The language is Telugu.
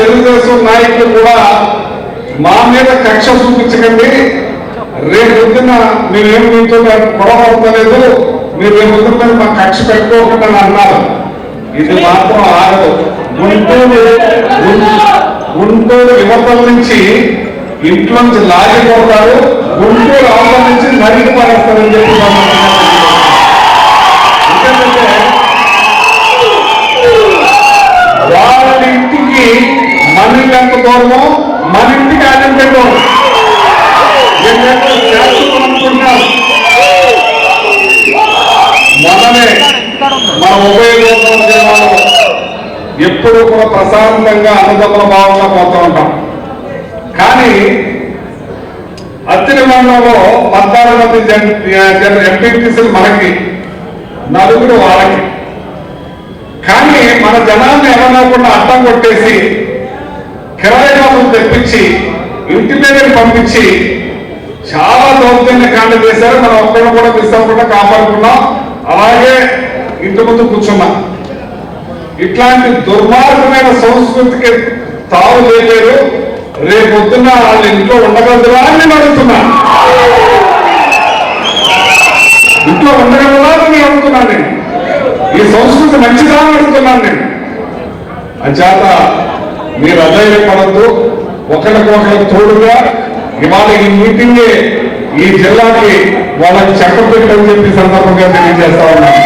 తెలుగుదేశం నాయకులు కూడా మా మీద కక్ష చూపించకండి. రేపు పొద్దున్న మేమేం మీతో గొడవ అవుతలేదు మీరు రేపు పొద్దున్న మా కక్ష పెట్టుకోకుండా అన్నారు. ఇది మాత్రం ఆగదు. గుంటూరు గుంటూరు యువతల నుంచి ఇంట్లోంచి లాగి కొడతారు. గుంటూరు అవతల నుంచి నరికి పడేస్తారని చెప్పి పెట్టుకోము మన ఇంటికి ఆయన ఎంత చేస్తున్నాం అనుకుంటున్నారు మన ఉభయ దేశాలు ఎప్పుడు కూడా ప్రశాంతంగా అన్నదమ్ముల భావంగా పోతూ ఉంటాం. కానీ అత్తిని మండలంలో పద్నాలుగు మంది జన్ జన్ ఎంపీటీసీలు మనకి నలుగురు వాళ్ళకి. కానీ మన జనాన్ని ఎవరనకుండా అడ్డం కొట్టేసి కిరాయి తెప్పించి ఇంటి దగ్గరికి పంపించి చాలా దౌర్జన్య కాండ చేశారు. మనం ఒక్కడు కూడా మిస్ అవ్వకుండా కాపాడుకున్నాం. అలాగే ఇంటి ముందు కూర్చున్నాం. ఇట్లాంటి దుర్మార్గమైన సంస్కృతికి తావు లేలేరు రేపు పొద్దున్న వాళ్ళ ఇంట్లో ఉండగలదురా అని నేను అడుగుతున్నా. ఇంట్లో ఉండగలరా అని నేను అడుగుతున్నాను. నేను ఈ సంస్కృతి మంచిదా అని అడుగుతున్నాను నేను. అంచేత మీరు అధైర్యపడద్దు ఒకరికొకరు తోడుగా ఇవాళ ఈ మీటింగే ఈ జిల్లాకి వాళ్ళకి చెప్పబెట్టని చెప్పి సందర్భంగా తెలియజేస్తా ఉన్నాను.